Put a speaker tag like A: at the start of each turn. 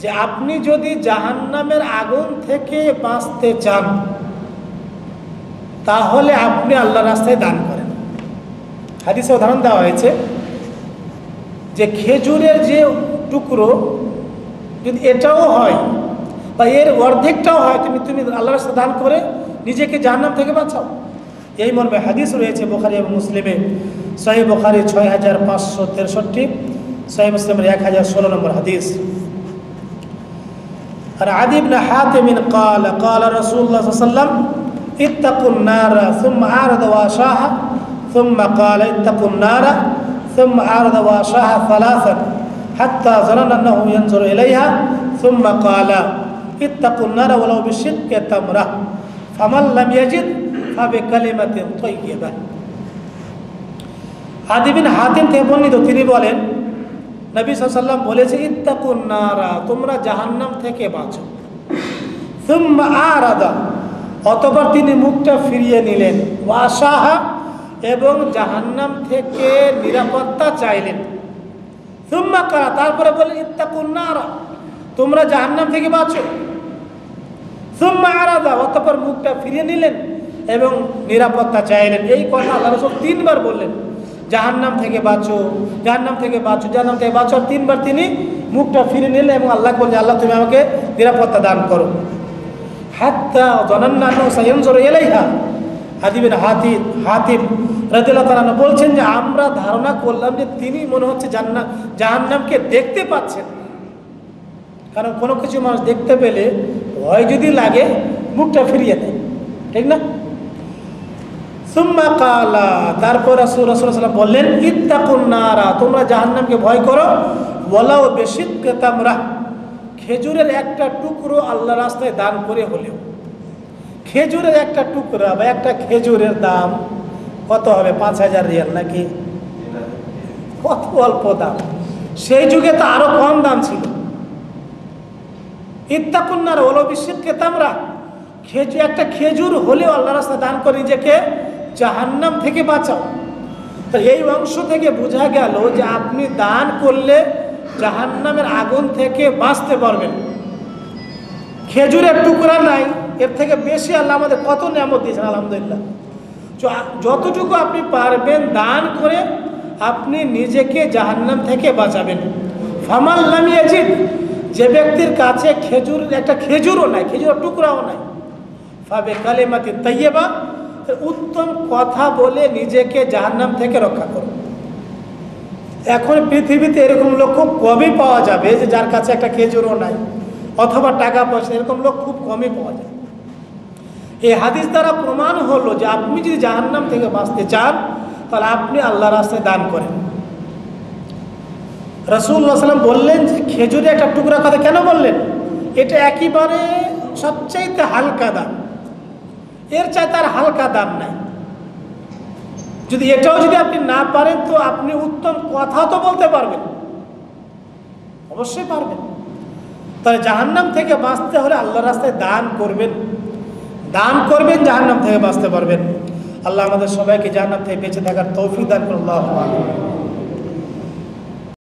A: যে আপনি যদি জাহান্নামের আগুন থেকে বাঁচতে চান, তাহলে আপনি আল্লাহ রাস্তায় দান করেন। হাদিসে উদাহরণ দেওয়া হয়েছে যে খেজুরের যে টুকরো, যদি এটাও হয় বা এর অর্ধেকটাও হয়, তুমি তুমি আল্লাহ রাস্তায় দান করে নিজেকে জাহান্নাম থেকে বাঁচাও। এই মর্মে হাদিস রয়েছে বোখারি এবং মুসলিমে, সহি বোখারি ছয় হাজার পাঁচশো তেষট্টি, সহি মুসলিমের এক হাজার ষোলো নম্বর হাদিস। আর عدي بن حاتم قال قال رسول الله صلى الله عليه وسلم اتقوا النار ثم عارض واشاها ثم قال اتقوا النار ثم عارض واشاها ثلاثا حتى ظنن انه ينظر اليها ثم قال اتقوا النار ولو بشق تمره فمن لم يجد فبكلمة طيبة আদি বিন হাতিম থেকে বর্ণিত তিনি বলেন নবী সাল্লাম বলেছে, ইত্তাকুন তোমরা জাহান্নাম থেকে বাঁচো। সুম্মা আরাদা অতবার তিনি মুখটা ফিরিয়ে নিলেন। ওয়াসাহা, এবং জাহান্নাম থেকে নিরাপত্তা চাইলেন। সুম্মা কারা, তারপরে বলেন ইত্তাকুন তোমরা জাহান্নাম থেকে বাঁচো। সুম্মা আরাদা, অতপর মুখটা ফিরিয়ে নিলেন এবং নিরাপত্তা চাইলেন। এই কথা আল্লাহ রসুল তিনবার বললেন। জাহান্নাম থেকে বাঁচো, জাহান্নাম থেকে বাঁচো, জাহান্নাম থেকে বাঁচো। তিনবার তিনি মুখটা ফিরে নিলেন এবং আল্লাহ বললেন, আল্লাহ, তুমি আমাকে নিরাপত্তা দান করো। হাত্তা জনান্নানো সাইনজর এলাইহা হাদিবিন হাতি হাতিব রাদিল্লাহ তালানো বলছেন যে, আমরা ধারণা করলাম যে তিনি মনে হচ্ছে জান্না জাহান্নামকে দেখতে পাচ্ছেন কারণ কোনো কিছু মানুষ দেখতে পেলে ভয় যদি লাগে, মুখটা ফিরিয়ে দেয়। ঠিক না? সুম্মা কালা। তারপর রাসূল রাসূল বললেন, ইত্তাকুন নারা, তোমরা জাহান্নামকে ভয় করো। ওয়ালাও বেশি ক্রেতামরা খেজুরের একটা টুকরো আল্লাহ রাস্তায় দান করে হলেও। খেজুরের একটা টুকরা বা একটা খেজুরের দাম কত হবে? পাঁচ হাজার রিয়াল নাকি? কত অল্প দাম। সেই যুগে তো আরও কম দাম ছিল। ইত্তাকুন্নার ওলো বিশ্বের ক্রেতামরা খেজুর একটা খেজুর হলেও আল্লাহ রাস্তায় দান করে নিজেকে জাহান্নাম থেকে বাঁচাও। তো এই অংশ থেকে বোঝা গেল যে আপনি দান করলে জাহান্নামের আগুন থেকে বাঁচতে পারবেন। খেজুরের টুকরা নাই, এর থেকে বেশি আল্লাহ আমাদের কত নিয়ামত দিয়েছেন, আলহামদুলিল্লাহ। যতটুকু আপনি পারবেন দান করে আপনি নিজেকে জাহান্নাম থেকে বাঁচাবেন। ফামাল নামিয়েছেন যে ব্যক্তির কাছে খেজুর একটা খেজুরও নাই, খেজুরের টুকরাও নাই। ফাবে কালেমাতি তাইয়েবা উত্তম কথা বলে নিজেকে জাহান্নাম থেকে রক্ষা করুন এখন পৃথিবীতে এরকম লোক খুব কমই পাওয়া যাবে যে যার কাছে একটা খেজুরও নাই অথবা টাকা পয়সা এরকম লোক খুব কমই পাওয়া যায়। এই হাদিস দ্বারা প্রমাণ হলো যে আপনি যদি জাহান্নাম থেকে বাঁচতে চান, তাহলে আপনি আল্লাহ রাস্তায় দান করেন। রসুল্লাহ সাল্লাম বললেন যে খেজুরে একটা টুকরা কথা কেন বললেন? এটা একেবারে সবচাইতে হালকা দাম এর চাইতে আর হালকা দাম নাই। যদি এটাও যদি আপনি না পারেন, তো আপনি উত্তম কথা তো বলতে পারবেন। অবশ্যই পারবেন। তাহলে জাহান্নাম থেকে বাঁচতে হলে আল্লাহ রাস্তায় দান করবেন। দান করবেন, জাহান্নাম থেকে বাঁচতে পারবেন। আল্লাহ আমাদের সবাইকে জাহান্নাম থেকে বেঁচে থাকার তৌফিক দান করুন। আল্লাহ